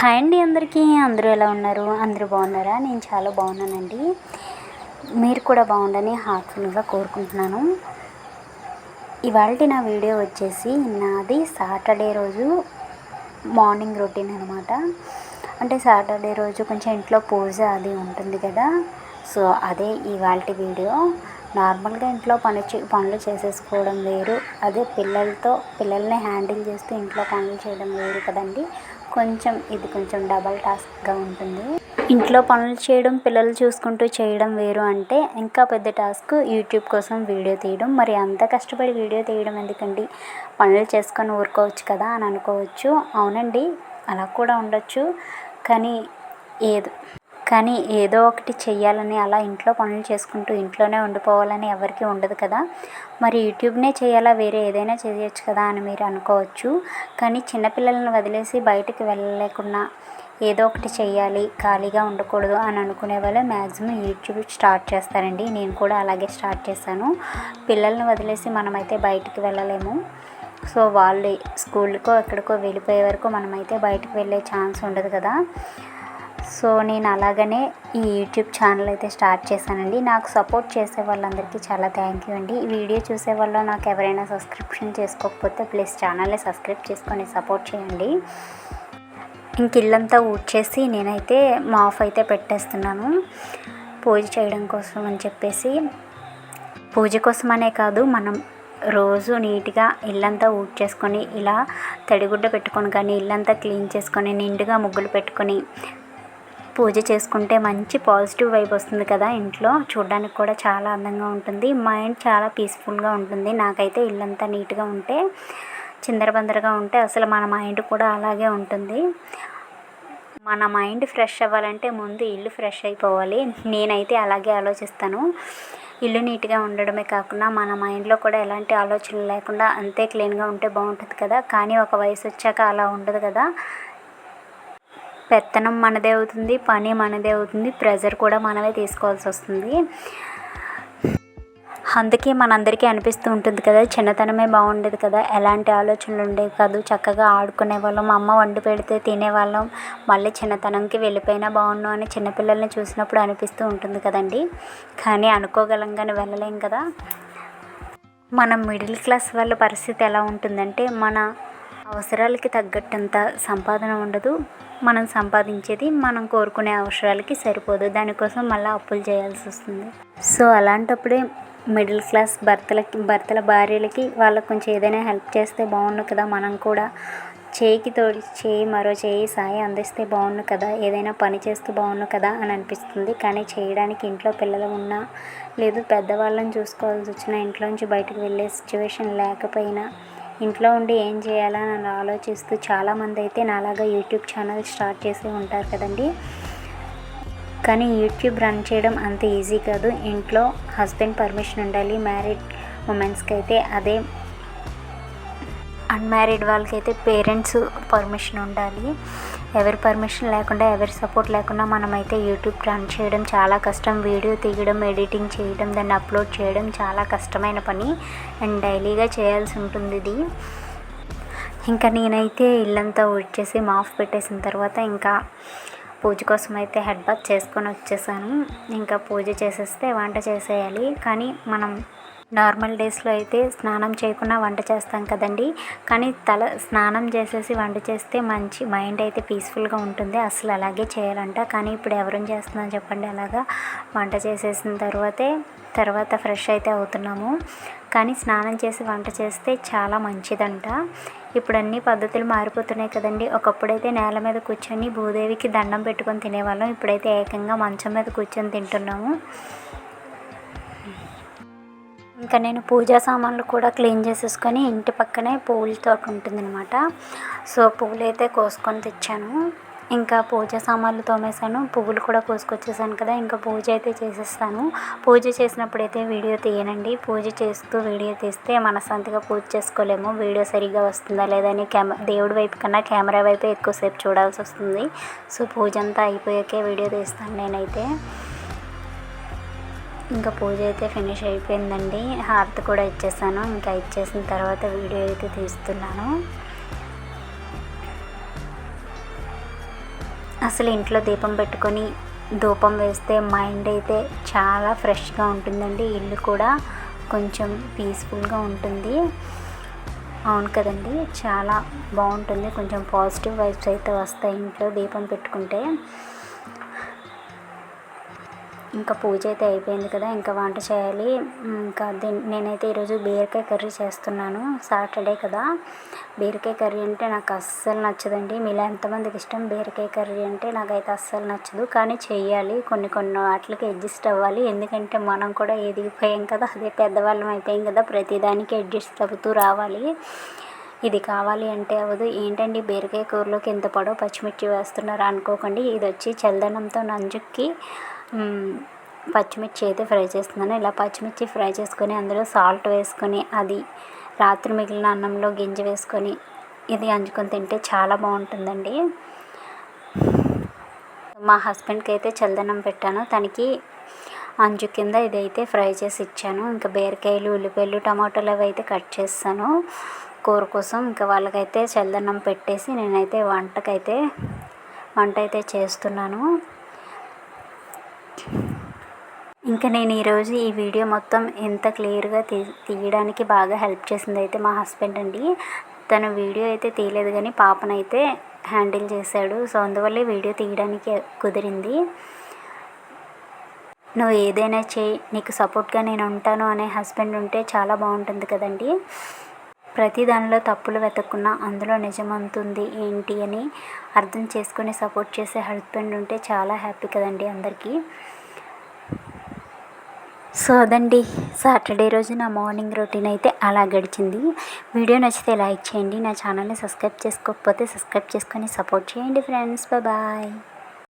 Hi అండి అందరికీ. అందరూ ఎలా ఉన్నారు? అందరూ బాగున్నారా? నేను చాలా బాగున్నానండి. మీరు కూడా బాగుండని హార్ట్ఫుల్గా కోరుకుంటున్నాను. ఇవాళ నా వీడియో వచ్చేసి నాది సాటర్డే రోజు మార్నింగ్ రొటీన్ అనమాట అంటే సాటర్డే రోజు కొంచెం ఇంట్లో పూజ అది ఉంటుంది కదా. సో అదే ఇవాళ వీడియో. నార్మల్గా ఇంట్లో పని చే పనులు చేసేసుకోవడం వేరు. అదే పిల్లలతో పిల్లల్ని హ్యాండిల్ చేస్తూ ఇంట్లో పనులు చేయడం వేరు కదండి. కొంచెం ఇది కొంచెం డబల్ టాస్క్గా ఉంటుంది. ఇంట్లో పనులు చేయడం పిల్లలు చూసుకుంటూ చేయడం వేరు అంటే ఇంకా పెద్ద టాస్క్ యూట్యూబ్ కోసం వీడియో తీయడం. మరి అంత కష్టపడి వీడియో తీయడం ఎందుకండి? పనులు చేసుకొని ఊరుకోవచ్చు కదా అని అనుకోవచ్చు. అవునండి అలా కూడా ఉండొచ్చు. కానీ ఏదో కానీ ఏదో ఒకటి చెయ్యాలని అలా ఇంట్లో పనులు చేసుకుంటూ ఇంట్లోనే ఉండిపోవాలని ఎవరికీ ఉండదు కదా. మరి యూట్యూబ్నే చేయాలా? వేరే ఏదైనా చేయొచ్చు కదా అని మీరు అనుకోవచ్చు. కానీ చిన్నపిల్లలను వదిలేసి బయటికి వెళ్ళలేకుండా ఏదో ఒకటి చేయాలి ఖాళీగా ఉండకూడదు అని అనుకునే వాళ్ళు మ్యాక్సిమం యూట్యూబ్ స్టార్ట్ చేస్తారండి. నేను కూడా అలాగే స్టార్ట్ చేశాను. పిల్లల్ని వదిలేసి మనమైతే బయటికి వెళ్ళలేము. సో వాళ్ళు స్కూల్కో ఎక్కడికో వెళ్ళిపోయే వరకు మనమైతే బయటకు వెళ్ళే ఛాన్స్ ఉండదు కదా. సో నేను అలాగనే ఈ యూట్యూబ్ ఛానల్ అయితే స్టార్ట్ చేశానండి. నాకు సపోర్ట్ చేసే వాళ్ళందరికీ చాలా థ్యాంక్ యూ అండి. ఈ వీడియో చూసే వాళ్ళు నాకు ఎవరైనా సబ్స్క్రిప్షన్ చేసుకోకపోతే ప్లీజ్ ఛానల్ని సబ్స్క్రైబ్ చేసుకొని సపోర్ట్ చేయండి. ఇంక ఇల్లంతా ఊడ్చేసి నేనైతే మాఫ్ అయితే పెట్టేస్తున్నాను. పూజ చేయడం కోసం అని చెప్పేసి. పూజ కోసం అనే కాదు మనం రోజు నీట్గా ఇల్లంతా ఊడ్చేసుకొని ఇలా తడిగుడ్డ పెట్టుకొని కానీ ఇల్లంతా క్లీన్ చేసుకొని నిండుగా ముగ్గులు పెట్టుకొని పూజ చేసుకుంటే మంచి పాజిటివ్ వైబ్ వస్తుంది కదా ఇంట్లో. చూడడానికి కూడా చాలా అందంగా ఉంటుంది. మైండ్ చాలా పీస్ఫుల్గా ఉంటుంది. నాకైతే ఇల్లంతా నీట్గా ఉంటే చిందరబందరగా ఉంటే అసలు మన మైండ్ కూడా అలాగే ఉంటుంది. మన మైండ్ ఫ్రెష్ అవ్వాలంటే ముందు ఇల్లు ఫ్రెష్ అయిపోవాలి. నేనైతే అలాగే ఆలోచిస్తాను. ఇల్లు నీట్గా ఉండడమే కాకుండా మన మైండ్లో కూడా ఎలాంటి ఆలోచనలు లేకుండా అంతే క్లీన్గా ఉంటే బాగుంటుంది కదా. కానీ ఒక వయసు వచ్చాక అలా ఉండదు కదా. పెత్తనం మనదే అవుతుంది పని మనదే అవుతుంది ప్రెజర్ కూడా మనమే తీసుకోవాల్సి వస్తుంది. అందుకే మనందరికీ అనిపిస్తూ ఉంటుంది కదా చిన్నతనమే బాగుండేది కదా ఎలాంటి ఆలోచనలు ఉండేవి కాదు. చక్కగా ఆడుకునే వాళ్ళం అమ్మ వండి పెడితే తినేవాళ్ళం మళ్ళీ చిన్నతనంకి వెళ్ళిపోయినా బాగున్నాం అని చిన్నపిల్లల్ని చూసినప్పుడు అనిపిస్తూ ఉంటుంది కదండి. కానీ అనుకోగలం కానీ వెళ్ళలేం కదా. మన మిడిల్ క్లాస్ వాళ్ళ పరిస్థితి ఎలా ఉంటుందంటే మన అవసరాలకి తగ్గట్టంత సంపాదన ఉండదు. మనం సంపాదించేది మనం కోరుకునే అవసరాలకి సరిపోదు. దానికోసం మళ్ళీ అప్పులు చేయాల్సి వస్తుంది. సో అలాంటప్పుడే మిడిల్ క్లాస్ భర్తలకి భర్తల భార్యలకి వాళ్ళకి కొంచెం ఏదైనా హెల్ప్ చేస్తే బాగుండు కదా. మనం కూడా చేయికి తోడి చేయి మరో చేయి సాయి అందిస్తే బాగుండు కదా. ఏదైనా పని చేస్తే బాగుండు కదా అని అనిపిస్తుంది. కానీ చేయడానికి ఇంట్లో పిల్లలు ఉన్నా లేదు పెద్దవాళ్ళని చూసుకోవాల్సి వచ్చినా ఇంట్లో నుంచి బయటకు వెళ్ళే సిచ్యువేషన్ లేకపోయినా ఇంట్లో ఉండి ఏం చేయాలని అని ఆలోచిస్తూ చాలామంది అయితే నాలాగా యూట్యూబ్ ఛానల్ స్టార్ట్ చేసి ఉంటారు కదండి. కానీ యూట్యూబ్ రన్ చేయడం అంత ఈజీ కాదు. ఇంట్లో హస్బెండ్ పర్మిషన్ ఉండాలి మ్యారీడ్ ఉమెన్స్కి అయితే అదే. అన్మ్యారీడ్ వాళ్ళకైతే పేరెంట్స్ పర్మిషన్ ఉండాలి. ఎవరి పర్మిషన్ లేకుండా ఎవరి సపోర్ట్ లేకుండా మనమైతే యూట్యూబ్ రన్ చేయడం చాలా కష్టం. వీడియో తీయడం ఎడిటింగ్ చేయడం దాన్ని అప్లోడ్ చేయడం చాలా కష్టమైన పని. అండ్ డైలీగా చేయాల్సి ఉంటుంది ఇది. ఇంకా నేనైతే ఇల్లంతా వచ్చేసి మాఫ్ పెట్టేసిన తర్వాత ఇంకా పూజ కోసం అయితే హెడ్ బాత్ చేసుకొని వచ్చేసాను. ఇంకా పూజ చేసేస్తే వంట చేసేయాలి. కానీ మనం నార్మల్ డేస్లో అయితే స్నానం చేయకుండా వంట చేస్తాం కదండి. కానీ తల స్నానం చేసేసి వంట చేస్తే మంచి మైండ్ అయితే పీస్ఫుల్గా ఉంటుంది. అసలు అలాగే చేయాలంట. కానీ ఇప్పుడు ఎవరు చేస్తున్నాం చెప్పండి అలాగా. వంట చేసేసిన తర్వాతే తర్వాత ఫ్రెష్ అయితే అవుతున్నాము. కానీ స్నానం చేసి వంట చేస్తే చాలా మంచిదంట. ఇప్పుడు అన్ని పద్ధతులు మారిపోతున్నాయి కదండి. ఒకప్పుడైతే నేల మీద కూర్చొని భూదేవికి దండం పెట్టుకొని తినేవాళ్ళం. ఇప్పుడైతే ఏకంగా మంచం మీద కూర్చొని తింటున్నాము. ఇంకా నేను పూజా సామాన్లు కూడా క్లీన్ చేసేసుకొని ఇంటి పక్కనే పూల తోట ఉంటుందన్నమాట. సో పువ్వులు అయితే కోసుకొని తెచ్చాను. ఇంకా పూజ సామాన్లు తోమేశాను. పువ్వులు కూడా కోసుకొచ్చేసాను కదా ఇంకా పూజ అయితే చేసేస్తాను. పూజ చేసినప్పుడు అయితే వీడియో తీయనండి. పూజ చేస్తూ వీడియో తీస్తే మనశ్శాంతిగా పూజ చేసుకోలేము. వీడియో సరిగ్గా వస్తుందా లేదా అని కెమెరా దేవుడి వైపు కన్నా కెమెరా వైపు ఎక్కువసేపు చూడాల్సి వస్తుంది. సో పూజ అంతా అయిపోయాకే వీడియో తీస్తాను నేనైతే. ఇంకా పూజ అయితే ఫినిష్ అయిపోయిందండి. హారతి కూడా ఇచ్చేసాను. ఇంకా ఇచ్చేసిన తర్వాత వీడియో అయితే తీస్తున్నాను. అసలు ఇంట్లో దీపం పెట్టుకొని ధూపం వేస్తే మైండ్ అయితే చాలా ఫ్రెష్గా ఉంటుందండి. ఇల్లు కూడా కొంచెం పీస్ఫుల్గా ఉంటుంది. అవును కదండి చాలా బాగుంటుంది. కొంచెం పాజిటివ్ వైబ్స్ అయితే వస్తాయి ఇంట్లో దీపం పెట్టుకుంటే. ఇంకా పూజ అయితే అయిపోయింది కదా ఇంకా వంట చేయాలి. ఇంకా దీన్ని నేనైతే ఈరోజు బీరకాయ కర్రీ చేస్తున్నాను సాటర్డే కదా. బీరకాయ కర్రీ అంటే నాకు అస్సలు నచ్చదండి. మీలో ఎంతమందికి ఇష్టం బీరకాయ కర్రీ అంటే నాకైతే అస్సలు నచ్చదు. కానీ చేయాలి కొన్ని కొన్ని వాటికి అడ్జస్ట్ అవ్వాలి. ఎందుకంటే మనం కూడా ఎదిగిపోయాం కదా అదే పెద్దవాళ్ళం అయిపోయాం కదా ప్రతిదానికి అడ్జస్ట్ అవుతూ రావాలి. ఇది కావాలి అంటే అవ్వదు. ఏంటండి బీరకాయ కూరలోకి ఎంత పొడవు పచ్చిమిర్చి వేస్తున్నారు అనుకోకండి. ఇది వచ్చి చల్లదనంతో నంజుక్కి పచ్చిమిర్చి అయితే ఫ్రై చేస్తున్నాను. ఇలా పచ్చిమిర్చి ఫ్రై చేసుకొని అందులో సాల్ట్ వేసుకొని అది రాత్రి మిగిలిన అన్నంలో గింజ వేసుకొని ఇది అంచుకొని తింటే చాలా బాగుంటుందండి. మా హస్బెండ్కి అయితే చల్లదనం పెట్టాను. తనకి అంచు కింద ఇదైతే ఫ్రై చేసి ఇచ్చాను. ఇంకా బీరకాయలు ఉల్లిపాయలు టమాటోలు అవి అయితే కట్ చేస్తాను కూర కోసం. ఇంకా వాళ్ళకైతే చల్లదనం పెట్టేసి నేనైతే వంటకైతే వంట అయితే చేస్తున్నాను. ఇంకా నేను ఈరోజు ఈ వీడియో మొత్తం ఎంత క్లియర్గా తీ తీయడానికి బాగా హెల్ప్ చేసింది అయితే మా హస్బెండ్ అండి. తను వీడియో అయితే తీయలేదు కానీ పాపనైతే హ్యాండిల్ చేశాడు. సో అందువల్లే వీడియో తీయడానికి కుదిరింది. నువ్వు ఏదైనా చేయి నీకు సపోర్ట్గా నేను ఉంటాను అనే హస్బెండ్ ఉంటే చాలా బాగుంటుంది కదండి. ప్రతి దానిలో తప్పులు వెతక్కున్నా అందులో నిజమంతుంది ఏంటి అని అర్థం చేసుకొని సపోర్ట్ చేసే హస్బెండ్ ఉంటే చాలా హ్యాపీ కదండి అందరికీ. సో అదండి. సాటర్డే రోజు నా మార్నింగ్ రొటీన్ అయితే అలా గడిచింది. వీడియో నచ్చితే లైక్ చేయండి. నా ఛానల్ని సబ్స్క్రైబ్ చేసుకోకపోతే సబ్స్క్రైబ్ చేసుకొని సపోర్ట్ చేయండి ఫ్రెండ్స్. బాయ్